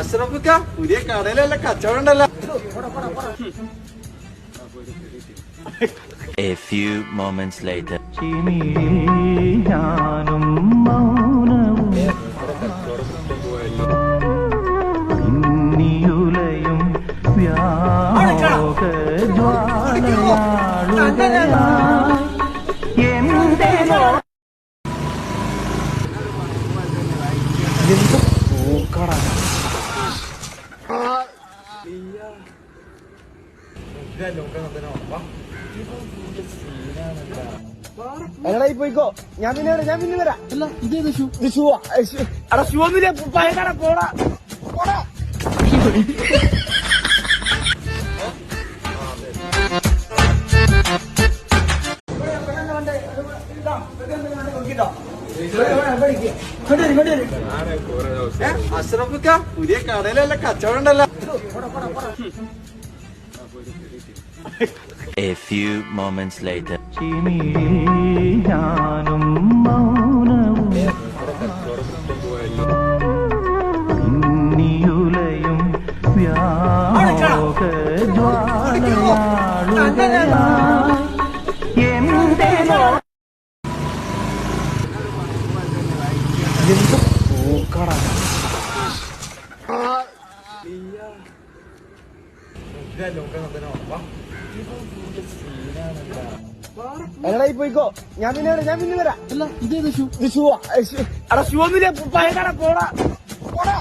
അഷ്റഫിക്ക പുതിയ കടയിലല്ല കച്ചവടം ഉണ്ടല്ലോ. A few moments later. ഞാനും മൗനവും പിന്നിയുലയും വ്യാമോക ജ്വാലയാളുകയായി എടാ ഈ പോയിക്കോ. ഞാൻ പിന്നെ വരാം ഞാൻ പിന്നെ വരാം. അല്ല ഇതേത് ഷൂ ഇത് ഷൂ. അടാ ഷൂ ഒന്നുമില്ല പഴയതാടാ പോടാ. പോടാ. അഷ്റഫിക്ക പുതിയ കടയിലല്ല കച്ചവടം ഉണ്ടല്ലോ A few moments later. ഞാനും മൗനവും ജ്വാലയാളുകയായി എടാ ഈ പോയിക്കോ. ഞാൻ പിന്നെ വരാം ഞാൻ പിന്നെ വരാം. അല്ല ഇതേത് ഷൂ ഇത് ഷൂ അടാ ഷൂ ഒന്നുമില്ല പഴയതാടാ പോടാ. പോടാ.